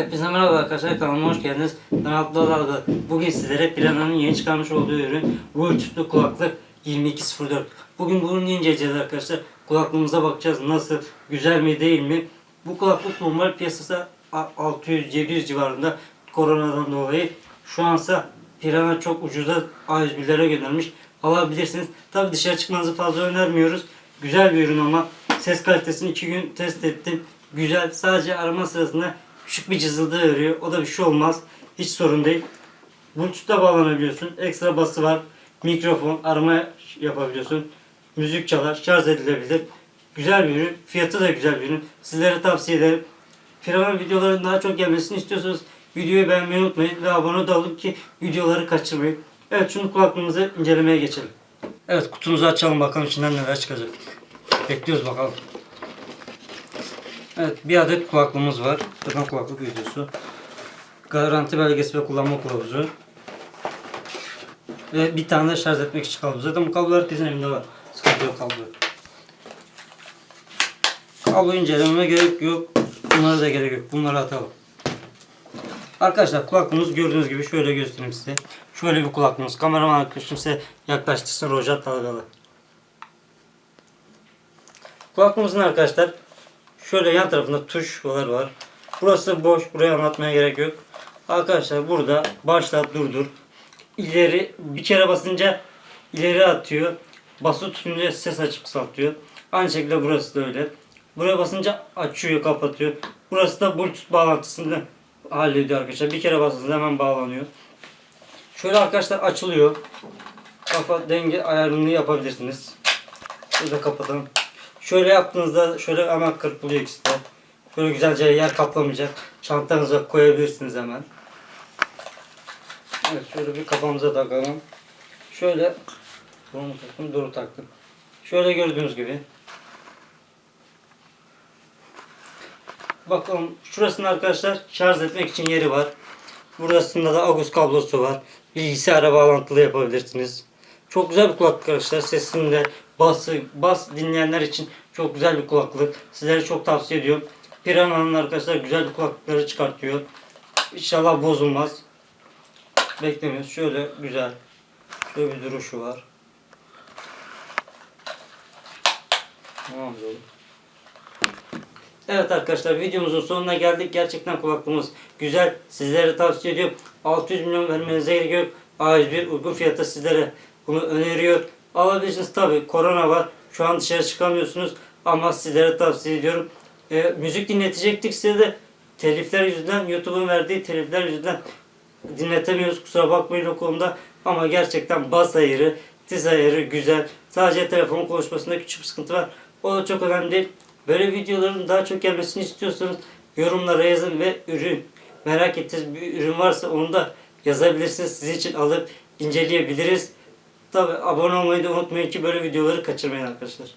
Hepinize merhaba arkadaşlar kanalıma hoş geldiniz. Ben Abdullah Dalga. Bugün sizlere Plana'nın yeni çıkarmış olduğu ürün Bluetooth'lu kulaklık 2204. Bugün bunu inceleyeceğiz arkadaşlar. Kulaklığımıza bakacağız nasıl, güzel mi değil mi? Bu kulaklık normal piyasası 600-700 civarında koronadan dolayı. Şu ansa Plana çok ucuza A101'lere göndermiş. Alabilirsiniz. Tabi dışarı çıkmanızı fazla önermiyoruz. Güzel bir ürün ama ses kalitesini 2 gün test ettim. Güzel. Sadece arama sırasında küçük bir cızıldı veriyor. O da bir şey olmaz. Hiç sorun değil. Bluetooth'la bağlanabiliyorsun. Ekstra bası var. Mikrofon, arama yapabiliyorsun. Müzik çalar, şarj edilebilir. Güzel bir ürün. Fiyatı da güzel bir ürün. Sizlere tavsiye ederim. Firma videoların daha çok gelmesini istiyorsanız videoyu beğenmeyi unutmayın ve abone de olun ki videoları kaçırmayın. Evet şimdi kulaklığımızı incelemeye geçelim. Evet kutumuzu açalım bakalım içinden neler çıkacak. Bekliyoruz bakalım. Evet bir adet kulaklığımız var. Zaten kulaklık videosu. Garanti belgesi ve kullanma kılavuzu. Ve bir tane de şarj etmek için kablo. Zaten bu kablolar herkesin evinde var. Sıkıntı yok kablo. Kablo incelememe gerek yok. Bunlara da gerek yok. Bunları atalım. Arkadaşlar kulaklığımız gördüğünüz gibi şöyle göstereyim size. Şöyle bir kulaklığımız. Kameraman arkadaşım size yaklaştırsın rojat dalgalı. Kulaklığımızın arkadaşlar şöyle yan tarafında tuşlar var. Burası boş. Buraya anlatmaya gerek yok. Arkadaşlar burada başlat durdur. İleri bir kere basınca ileri atıyor. Basılı tutunca ses açıp kısaltıyor. Aynı şekilde burası da öyle. Buraya basınca açıyor, kapatıyor. Burası da Bluetooth bağlantısını hallediyor arkadaşlar. Bir kere basınca hemen bağlanıyor. Şöyle arkadaşlar açılıyor. Kafa denge ayarını yapabilirsiniz. Şurada kapatalım. Şöyle yaptığınızda şöyle hemen kırpılıyor ikisi de. Şöyle güzelce yer kaplamayacak. Çantanıza koyabilirsiniz hemen. Evet şöyle bir kafamıza takalım. Şöyle bunu taktım? Doğru taktım. Şöyle gördüğünüz gibi. Bakalım şurasında arkadaşlar şarj etmek için yeri var. Burasında da AUX kablosu var. Bilgisayara bağlantılı yapabilirsiniz. Çok güzel bir kulaklık arkadaşlar. Sesinde bası, bas dinleyenler için çok güzel bir kulaklık. Sizlere çok tavsiye ediyorum. Piranha'nın arkadaşlar güzel bir kulaklıkları çıkartıyor. İnşallah bozulmaz. Beklemiyoruz. Şöyle güzel. Şöyle bir duruşu var. Tamam oğlum. Evet arkadaşlar videomuzun sonuna geldik. Gerçekten kulaklığımız güzel. Sizlere tavsiye ediyorum. 600 milyon vermenize gerek yok. A101 uygun fiyata sizlere bunu öneriyor. Alabilirsiniz tabi korona var. Şu an dışarı çıkamıyorsunuz. Ama sizlere tavsiye ediyorum. Ee, müzik dinletecektik size de telifler yüzünden YouTube'un verdiği telifler yüzünden dinletemiyoruz. Kusura bakmayın o konuda. Ama gerçekten bas ayarı, tiz ayarı güzel. Sadece telefon konuşmasında küçük bir sıkıntı var. O da çok önemli değil. Böyle videoların daha çok gelmesini istiyorsanız yorumlara yazın ve ürün merak ettiğiniz bir ürün varsa onu da yazabilirsiniz. Sizin için alıp inceleyebiliriz. Tabi abone olmayı da unutmayın ki böyle videoları kaçırmayın arkadaşlar.